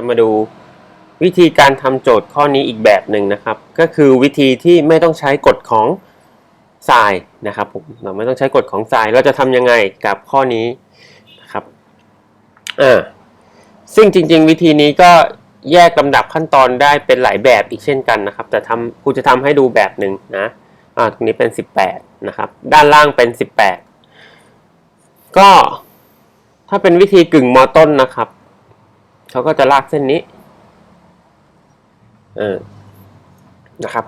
จะมาดูวิธีการทำโจทย์ข้อนี้อีกแบบหนึ่งนะครับ ก็คือวิธีที่ไม่ต้องใช้กฎของทรายนะครับผมเราไม่ต้องใช้กฎของทรายเราจะทำยังไงกับข้อนี้นะครับอ่าซึ่งจริง ๆ วิธีนี้ก็แยกลำดับขั้นตอนได้เป็นหลายแบบอีกเช่นกันนะครับ แต่ทำครูจะทำให้ดูแบบหนึ่งนะอ่าตรงนี้เป็น 18 นะครับ ด้านล่างเป็น 18 ก็ถ้าเป็นวิธีกึ่งมอต้นนะครับ เขาก็จะลากเส้นนี้ เออ นะครับ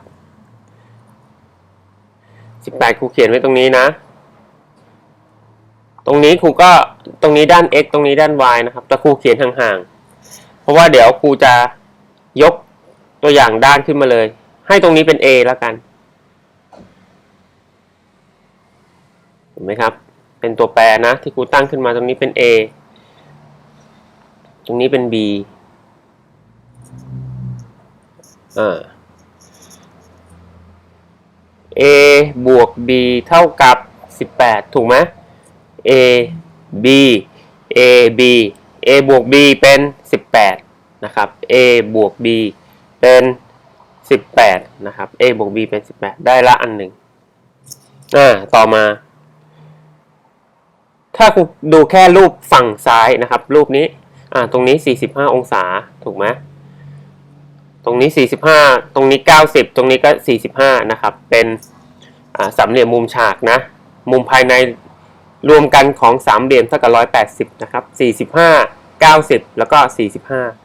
สิบแปดครูเขียนไว้ตรงนี้นะ ตรงนี้ครูก็ตรงนี้ด้าน x ตรงนี้ด้าน y นะครับ แต่ครูเขียนห่างๆ เพราะว่าเดี๋ยวครูจะยกตัวอย่างด้านขึ้นมาเลย ให้ตรงนี้เป็น a แล้วกันเห็นไหมครับ เป็นตัวแปรนะ ที่ครูตั้งขึ้นมาตรงนี้เป็น a ตรงนี้เป็น b อ่า a บวก b เท่ากับ 18 ถูกไหม a b a b a บวก b เป็น 18 นะครับ a บวก b เป็น 18 นะครับ a บวก b เป็น 18 ได้ละอันหนึ่งอ่า ต่อมา ถ้าคุณดูแค่รูปฝั่งซ้ายนะครับ รูปนี้ อ่าตรงนี้ 45 องศาถูกไหมตรงนี้ 45 ตรงนี้ 90 ตรงนี้ก็ 45 นะครับ เป็นอ่าสามเหลี่ยมมุมฉากนะ มุมภายในรวมกันของสามเหลี่ยมเท่ากับ 180 นะครับ 45 90 แล้วก็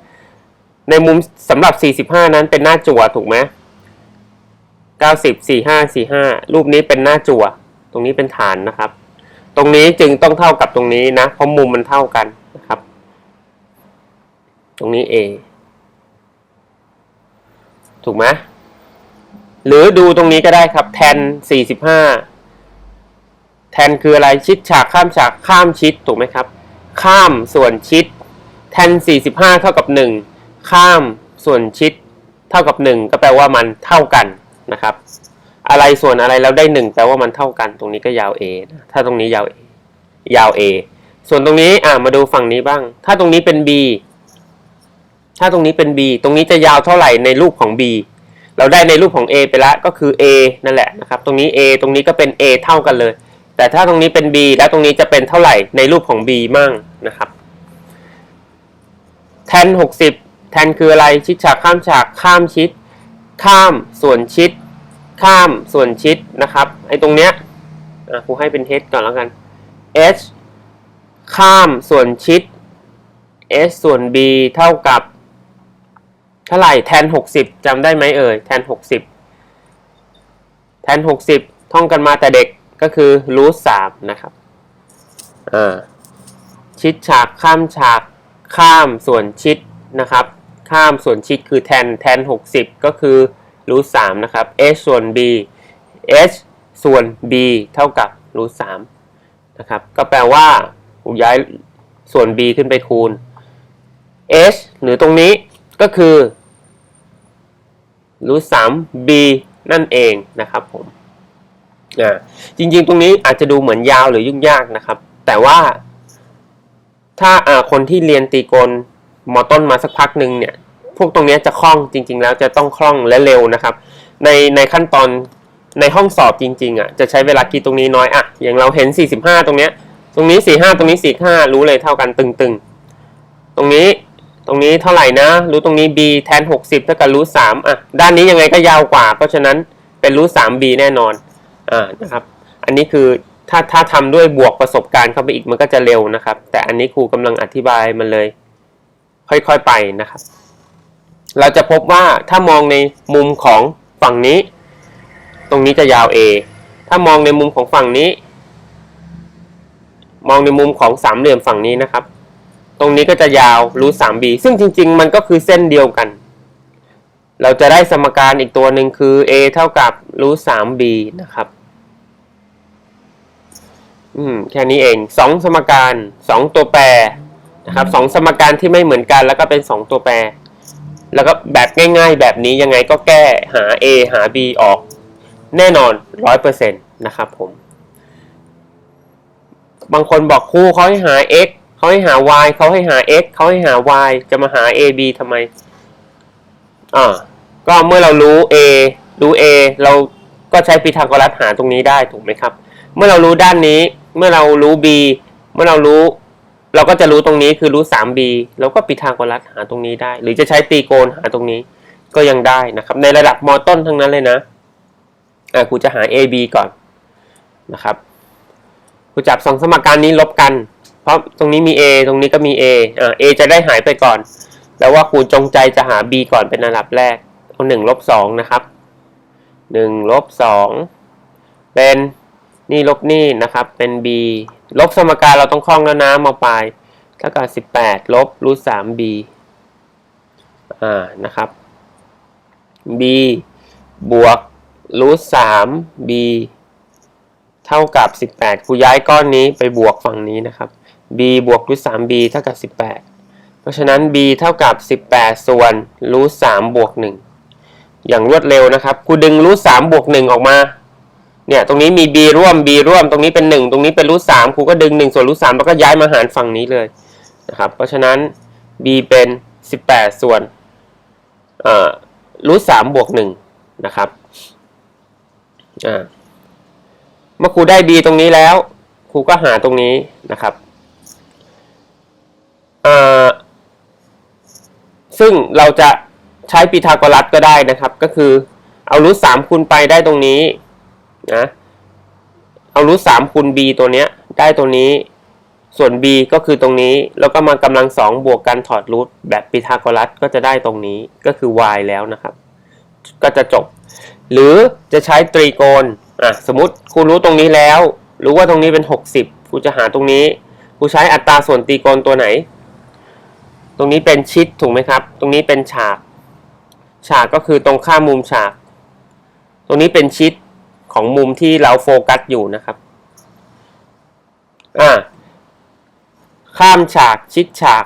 45 ในมุมสำหรับ 45 นั้นเป็นหน้าจั่วถูกไหม90 45 45 รูปนี้เป็นหน้าจั่ว ตรงนี้เป็นฐานนะครับ ตรงนี้จึงต้องเท่ากับตรงนี้นะ เพราะมุมมันเท่ากัน ตรงนี้ A ถูกไหมหรือดูตรงนี้ก็ได้ครับแทน 45 แทนคืออะไรชิดฉากข้ามฉากข้ามชิดถูกไหมครับ ข้ามส่วนชิด แทน 45 เท่ากับ 1 ข้ามส่วนชิด เท่ากับ 1 ก็แปลว่ามันเท่ากันนะครับ อะไรส่วนอะไรแล้วได้ 1 แปลว่ามันเท่ากัน ตรงนี้ก็ยาว A ถ้าตรงนี้ยาว A ยาว A ส่วนตรงนี้อ่ามาดูฝั่งนี้บ้าง ถ้าตรงนี้เป็น B ถ้าตรงนี้เป็น B ตรงนี้จะยาวเท่าไหร่ในรูปของ B เราได้ในรูปของ A ไปแล้วก็คือ A นั่นแหละนะครับ ตรงนี้ A ตรงนี้ก็เป็น A เท่ากันเลย แต่ถ้าตรงนี้เป็น B แล้วตรงนี้จะเป็นเท่าไหร่ในรูปของ B มั่งนะครับแทน60 แทนคืออะไรชิดฉากข้ามฉากข้ามชิด ข้ามส่วนชิด ข้ามส่วนชิดนะครับไอ้ตรงเนี้ยอะครูให้เป็น h ก่อนแล้วกัน h ข้ามส่วนชิด h ส่วน b เท่ากับ เท่าไหร่แทน 60จำได้ไหมเอ่ยแทน 60 แทน 60 ท่องกันมาแต่เด็กก็คือรูทสามนะครับอ่าชิดฉากข้ามฉากข้ามส่วนชิดนะครับ ข้ามส่วนชิดคือแทนแทน 60 ก็คือรูทสามนะครับ h ส่วน b h ส่วน b เท่ากับรูทสามนะครับ ก็แปลว่าย้ายส่วน b ขึ้นไปคูณ h หรือตรงนี้ ก็คือรูทสาม b นั่นเองนะครับผมอ่าจริงๆ ตรงนี้อาจจะดูเหมือนยาวหรือยุ่งยากนะครับ แต่ว่า ถ้าอ่าคนที่เรียนตีกลมอต้นมาสักพักหนึ่งเนี่ย พวกตรงนี้จะคล่องจริง ๆ แล้วจะต้องคล่องและเร็วนะครับ ในในขั้นตอนในห้องสอบจริงๆอะจะใช้เวลาคิดตรงนี้น้อยอะอย่างเราเห็น 45 ตรงเนี้ยตรงนี้ 45 ตรงนี้ 45 รู้เลยเท่ากันตึงๆ ตรงนี้ ตรงนี้เท่าไหร่นะ รู้ตรงนี้ b แทน 60 เท่ากับรู้3อะ ด้านนี้ยังไงก็ยาวกว่า เพราะฉะนั้นเป็นรู้ 3b แน่นอน อ่า นะครับ อันนี้คือถ้าถ้าทำด้วยบวกประสบการณ์เข้าไปอีกมันก็จะเร็วนะครับ แต่อันนี้ครูกำลังอธิบายมันเลย ค่อยๆไปนะครับ เราจะพบว่าถ้ามองในมุมของฝั่งนี้ ตรงนี้จะยาว A ถ้ามองในมุมของฝั่งนี้ มองในมุมของสามเหลี่ยมฝั่งนี้นะครับ ตรงนี้ก็จะยาวรูท 3b ซึ่งจริง ๆ มันก็คือเส้นเดียวกัน เราจะได้สมการอีกตัวหนึ่งคือ a เท่ากับรูท 3b นะครับ อืม แค่นี้เองสองสมการสองตัวแปรนะครับสองสมการที่ไม่เหมือนกัน แล้วก็เป็นสองตัวแปร แล้วก็แบบง่าย ๆ แบบนี้ยังไงก็แก้หา a หา b ออกแน่นอนร้อยเปอร์เซ็นต์นะครับผม บางคนบอกครูเขาให้หา x เขาให้หา y เขาให้หา x เขาให้หา y จะมาหา a b ทำไม อ่า ก็เมื่อเรารู้ a รู้ a เราก็ใช้พีทาโกรัสหาตรงนี้ได้ถูกไหมครับ เมื่อเรารู้ด้านนี้ เมื่อเรารู้ b เมื่อเรารู้ เราก็จะรู้ตรงนี้คือรู้ 3b เราก็พีทาโกรัสหาตรงนี้ได้ หรือจะใช้ตรีโกณหาตรงนี้ ก็ยังได้นะครับ ในระดับมต้นทั้งนั้นเลยนะ อ่าครูจะหา a b ก่อนนะครับครูจับสองสมการนี้ลบกัน เพราะตรงนี้มี a ตรงนี้ก็มี a อ่า a จะได้หายไปก่อนแปลว่าครูจงใจจะหา b ก่อนเป็นอันดับแรกเอาหนึ่งลบสองนะครับหนึ่งลบสองเป็นนี่ลบนี่นะครับเป็น b ลบสมการเราต้องคล้องแล้วนะมาปลายเท่ากับสิบแปดลบรูทสาม b อ่านะครับ b บวกรูทสาม b เท่ากับ18ครูย้ายก้อนนี้ไปบวกฝั่งนี้นะครับ b บวกรูทสาม b เท่ากับ18เพราะฉะนั้น b เท่ากับ18ส่วนรูทสามบวก1อย่างรวดเร็วนะครับครูดึงรูทสามบวก1ออกมา เนี่ยตรงนี้มี b ร่วม b ร่วมตรงนี้เป็น1ตรงนี้เป็นรูทสามครูก็ดึง1ส่วนรูทสามแล้วก็ย้ายมาหารฝั่งนี้เลยนะครับ เพราะฉะนั้น b เป็น18ส่วนรูทสามบวก1นะครับเมื่อครูได้ b ตรงนี้แล้วครูก็หาตรงนี้นะครับ ซึ่งเราจะใช้พีทาโกรัสก็ได้นะครับ ก็คือเอารูทสามคูณไปได้ตรงนี้นะเอารูทสามคูณ b ตัวเนี้ยได้ตรงนี้ ส่วน b ก็คือตรงนี้ แล้วก็มากำลังสองบวกกันถอดรูทแบบพีทาโกรัสก็จะได้ตรงนี้ก็คือ y แล้วนะครับ ก็จะจบ หรือจะใช้ตรีโกณอะสมมติครูรู้ตรงนี้แล้ว รู้ว่าตรงนี้เป็น 60ครูจะหาตรงนี้ครูใช้อัตราส่วนตรีโกณตัวไหน ตรงนี้เป็นชิดถูกไหมครับ ตรงนี้เป็นฉาก ฉากก็คือตรงข้ามมุมฉาก ตรงนี้เป็นชิดของมุมที่เราโฟกัสอยู่นะครับอ่าข้ามฉากชิดฉาก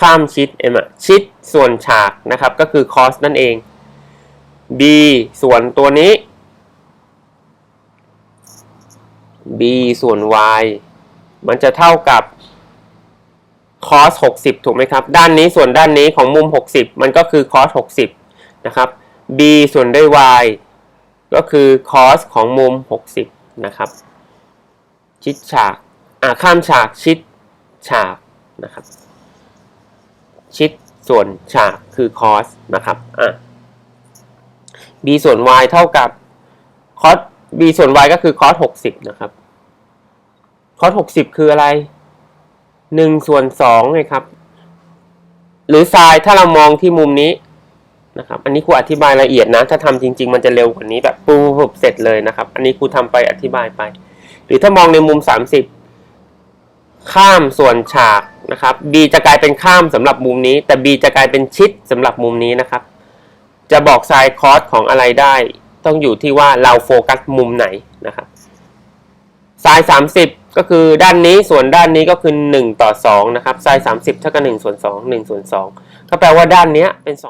ข้ามชิดเอ็มอะชิดส่วนฉากนะครับ ก็คือคอสนั่นเอง b ส่วนตัวนี้ b ส่วน y มันจะเท่ากับ cos 60 ถูกไหมครับ ด้านนี้ส่วนด้านนี้ของมุม 60 มันก็คือ cos 60 นะครับ b ส่วนด้วย y ก็คือ cos ของมุม 60 นะครับ ชิดฉาก อ่าข้ามฉากชิดฉากนะครับ ชิดส่วนฉากคือ cos นะครับ อะ b ส่วน y เท่ากับ cos b ส่วน y ก็คือ cos 60 นะครับ cos 60 คืออะไร 1ส่วน2ไงครับ หรือ sin ถ้าเรามองที่มุมนี้นะครับ อันนี้ครูอธิบายละเอียดนะ ถ้าทำจริง ๆ มันจะเร็วกว่านี้แบบปุ๊บเสร็จเลยนะครับ อันนี้ครูทำไปอธิบายไป หรือถ้ามองในมุม 30 ข้ามส่วนฉากนะครับ b จะกลายเป็นข้ามสำหรับมุมนี้ แต่ b จะกลายเป็นชิดสำหรับมุมนี้นะครับ จะบอกไซน์คอสของอะไรได้ ต้องอยู่ที่ว่าเราโฟกัสมุมไหนนะครับ ไซน์สามสิบก็คือด้านนี้ส่วนด้านนี้ก็คือหนึ่งต่อสองนะครับไซน์สามสิบเท่ากับหนึ่งส่วนสองหนึ่งส่วนสองก็แปลว่าด้านนี้เป็นสอง